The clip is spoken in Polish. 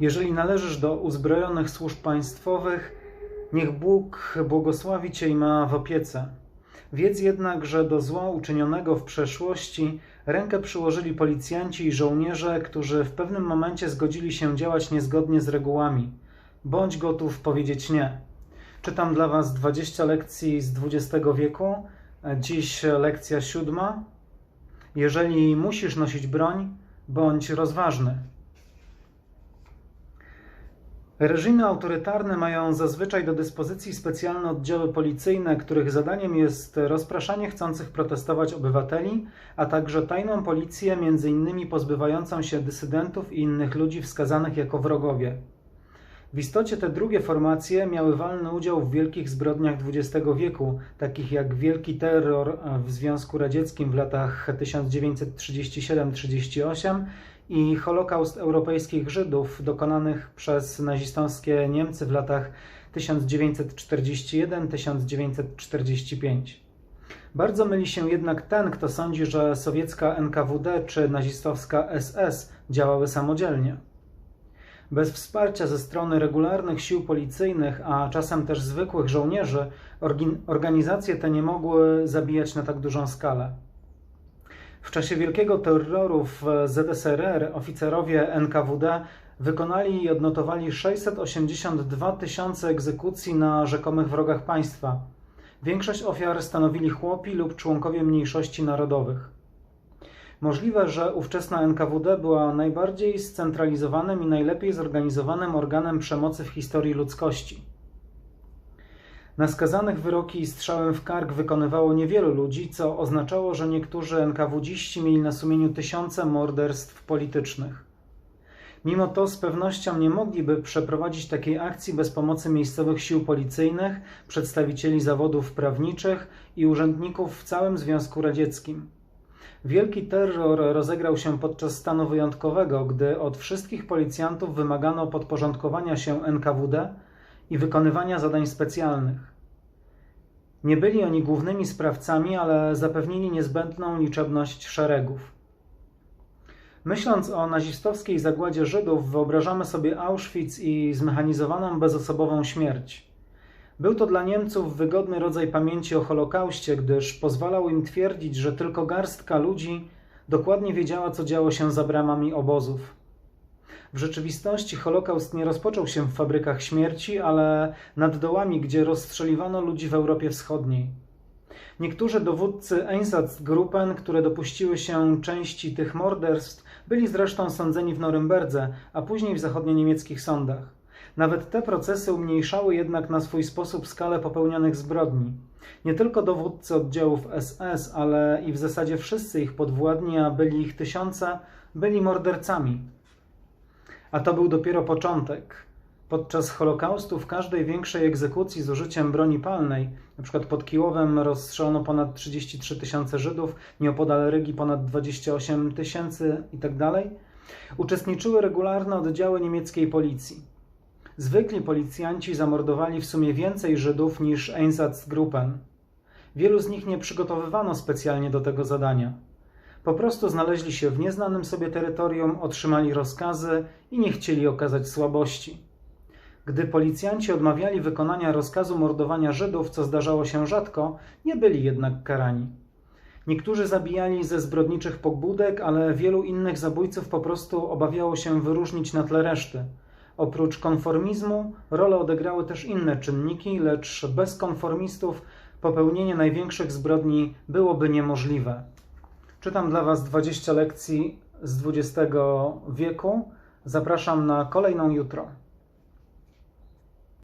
Jeżeli należysz do uzbrojonych służb państwowych, niech Bóg błogosławi cię i ma w opiece. Wiedz jednak, że do zła uczynionego w przeszłości rękę przyłożyli policjanci i żołnierze, którzy w pewnym momencie zgodzili się działać niezgodnie z regułami. Bądź gotów powiedzieć nie. Czytam dla Was 20 lekcji z XX wieku. Dziś lekcja siódma. Jeżeli musisz nosić broń, bądź rozważny. Reżimy autorytarne mają zazwyczaj do dyspozycji specjalne oddziały policyjne, których zadaniem jest rozpraszanie chcących protestować obywateli, a także tajną policję, między innymi pozbywającą się dysydentów i innych ludzi wskazanych jako wrogowie. W istocie te drugie formacje miały walny udział w wielkich zbrodniach XX wieku, takich jak Wielki Terror w Związku Radzieckim w latach 1937-38 i Holokaust europejskich Żydów dokonanych przez nazistowskie Niemcy w latach 1941-1945. Bardzo myli się jednak ten, kto sądzi, że sowiecka NKWD czy nazistowska SS działały samodzielnie. Bez wsparcia ze strony regularnych sił policyjnych, a czasem też zwykłych żołnierzy, organizacje te nie mogły zabijać na tak dużą skalę. W czasie wielkiego terroru w ZSRR oficerowie NKWD wykonali i odnotowali 682 tysiące egzekucji na rzekomych wrogach państwa. Większość ofiar stanowili chłopi lub członkowie mniejszości narodowych. Możliwe, że ówczesna NKWD była najbardziej scentralizowanym i najlepiej zorganizowanym organem przemocy w historii ludzkości. Na skazanych wyroki strzałem w kark wykonywało niewielu ludzi, co oznaczało, że niektórzy NKWDziści mieli na sumieniu tysiące morderstw politycznych. Mimo to z pewnością nie mogliby przeprowadzić takiej akcji bez pomocy miejscowych sił policyjnych, przedstawicieli zawodów prawniczych i urzędników w całym Związku Radzieckim. Wielki terror rozegrał się podczas stanu wyjątkowego, gdy od wszystkich policjantów wymagano podporządkowania się NKWD i wykonywania zadań specjalnych. Nie byli oni głównymi sprawcami, ale zapewnili niezbędną liczebność szeregów. Myśląc o nazistowskiej zagładzie Żydów, wyobrażamy sobie Auschwitz i zmechanizowaną bezosobową śmierć. Był to dla Niemców wygodny rodzaj pamięci o Holokauście, gdyż pozwalał im twierdzić, że tylko garstka ludzi dokładnie wiedziała, co działo się za bramami obozów. W rzeczywistości Holokaust nie rozpoczął się w fabrykach śmierci, ale nad dołami, gdzie rozstrzeliwano ludzi w Europie Wschodniej. Niektórzy dowódcy Einsatzgruppen, które dopuściły się części tych morderstw, byli zresztą sądzeni w Norymberdze, a później w zachodnio-niemieckich sądach. Nawet te procesy umniejszały jednak na swój sposób skalę popełnionych zbrodni. Nie tylko dowódcy oddziałów SS, ale i w zasadzie wszyscy ich podwładni, a byli ich tysiące, byli mordercami. A to był dopiero początek. Podczas Holokaustu w każdej większej egzekucji z użyciem broni palnej, np. pod Kijowem rozstrzelono ponad 33 tysiące Żydów, nieopodal Rygi ponad 28 tysięcy itd., tak uczestniczyły regularne oddziały niemieckiej policji. Zwykli policjanci zamordowali w sumie więcej Żydów niż Einsatzgruppen. Wielu z nich nie przygotowywano specjalnie do tego zadania. Po prostu znaleźli się w nieznanym sobie terytorium, otrzymali rozkazy i nie chcieli okazać słabości. Gdy policjanci odmawiali wykonania rozkazu mordowania Żydów, co zdarzało się rzadko, nie byli jednak karani. Niektórzy zabijali ze zbrodniczych pobudek, ale wielu innych zabójców po prostu obawiało się wyróżnić na tle reszty. Oprócz konformizmu rolę odegrały też inne czynniki, lecz bez konformistów popełnienie największych zbrodni byłoby niemożliwe. Czytam dla Was 20 lekcji z XX wieku. Zapraszam na kolejną jutro.